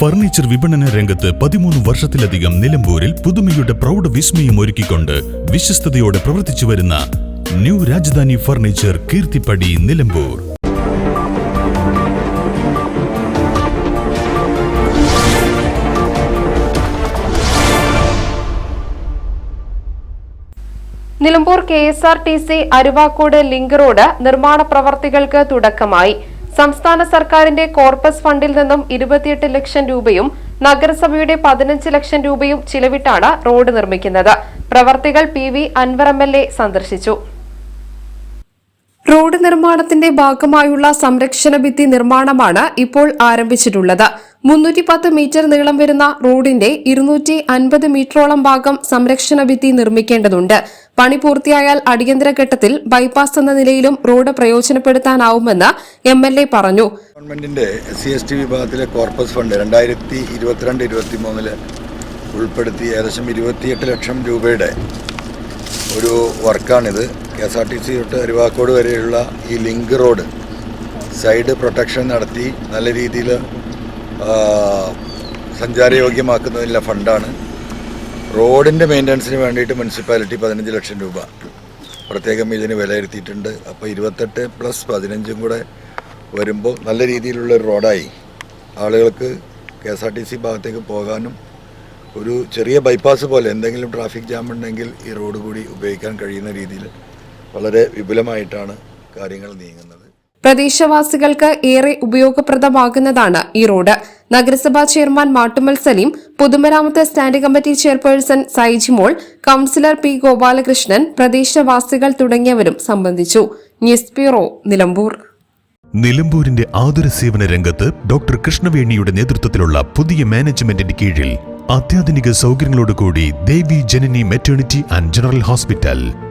Furniture വിപണന രംഗത്ത് പതിമൂന്ന് വർഷത്തിലധികം നിലമ്പൂരിൽ പുതുമയുടെ പ്രൗഢ വിസ്മയം ഒരുക്കിക്കൊണ്ട് വിശ്വസ്തയോടെ പ്രവർത്തിച്ചു വരുന്ന new Rajadhani furniture Keerthippadi Nilambur. Nilambur K S R T C Aruvakode link road നിർമ്മാണ പ്രവർത്തികൾക്ക് തുടക്കമായി. സംസ്ഥാന സർക്കാരിന്റെ കോർപ്പസ് ഫണ്ടിൽ നിന്നും ഇരുപത്തിയെട്ട് ലക്ഷം രൂപയും നഗരസഭയുടെ പതിനഞ്ച് ലക്ഷം രൂപയും ചിലവിട്ടാണ് റോഡ് നിർമ്മിക്കുന്നത്. പ്രവർത്തികൾ പി വി അൻവർ എം സന്ദർശിച്ചു. റോഡ് നിർമ്മാണത്തിന്റെ ഭാഗമായുള്ള സംരക്ഷണ ഭിത്തി നിർമ്മാണമാണ് ഇപ്പോൾ ആരംഭിച്ചിട്ടുള്ളത്. മുന്നൂറ്റി പത്ത് മീറ്റർ നീളം വരുന്ന റോഡിന്റെ ഇരുന്നൂറ്റി അൻപത് മീറ്ററോളം ഭാഗം സംരക്ഷണ ഭിത്തി നിർമ്മിക്കേണ്ടതുണ്ട്. പണി പൂർത്തിയായാൽ അടിയന്തര ഘട്ടത്തിൽ ബൈപ്പാസ് എന്ന നിലയിലും റോഡ് പ്രയോജനപ്പെടുത്താനാവുമെന്ന് എം എൽ എ പറഞ്ഞു. ഗവൺമെന്റിന്റെ സി എസ് ടി വിഭാഗത്തിലെ കോർപ്പസ് ഫണ്ട് രണ്ടായിരത്തി ഇരുപത്തിരണ്ട് ഇരുപത്തി മൂന്നിൽ ഉൾപ്പെടുത്തി ഏകദേശം ഇരുപത്തിയെട്ട് ലക്ഷം രൂപയുടെ ഒരു വർക്കാണിത്. K S R T C തൊട്ട് അരുവാക്കോട് വരെയുള്ള ഈ ലിങ്ക് റോഡ് സൈഡ് പ്രൊട്ടക്ഷൻ നടത്തി നല്ല രീതിയിൽ സഞ്ചാരയോഗ്യമാക്കുന്നതിനുള്ള ഫണ്ടാണ്. റോഡിന്റെ മെയിന്റനൻസിന് വേണ്ടിയിട്ട് മുനിസിപ്പാലിറ്റി പതിനഞ്ച് ലക്ഷം രൂപ. പ്രത്യേകം ഇതിന് വിലയിരുത്തിയിട്ടുണ്ട്. അപ്പോൾ ഇരുപത്തെട്ട് പ്ലസ് പതിനഞ്ചും കൂടെ വരുമ്പോൾ നല്ല രീതിയിലുള്ള ഒരു റോഡായി. ആളുകൾക്ക് K S R T C ഭാഗത്തേക്ക് പോകാനും ഒരു ചെറിയ ബൈപ്പാസ് പോലെ എന്തെങ്കിലും ട്രാഫിക് ജാം ഉണ്ടെങ്കിൽ ഈ റോഡ് കൂടി ഉപയോഗിക്കാൻ കഴിയുന്ന രീതിയിൽ വളരെ വിപുലമായിട്ടാണ് കാര്യങ്ങൾ നീങ്ങുന്നത്. പ്രദേശവാസികൾക്ക് ഏറെ ഉപയോഗപ്രദമാകുന്നതാണ് ഈ റോഡ്. നഗരസഭാ ചെയർമാൻ മാട്ടുമൽ സലീം പൊതുമരാമത്ത് standing committee chairperson Saijimol councillor P Gopalakrishnan പ്രദേശവാസികൾ തുടങ്ങിയവരും സംബന്ധിച്ചു. News bureau Nilambur. നിലമ്പൂരിന്റെ ആതുര സേവന രംഗത്ത് ഡോക്ടർ കൃഷ്ണവേണിയുടെ നേതൃത്വത്തിലുള്ള പുതിയ മാനേജ്മെന്റിന്റെ കീഴിൽ അത്യാധുനിക സൗകര്യങ്ങളോടുകൂടി Devi Janani maternity and general hospital.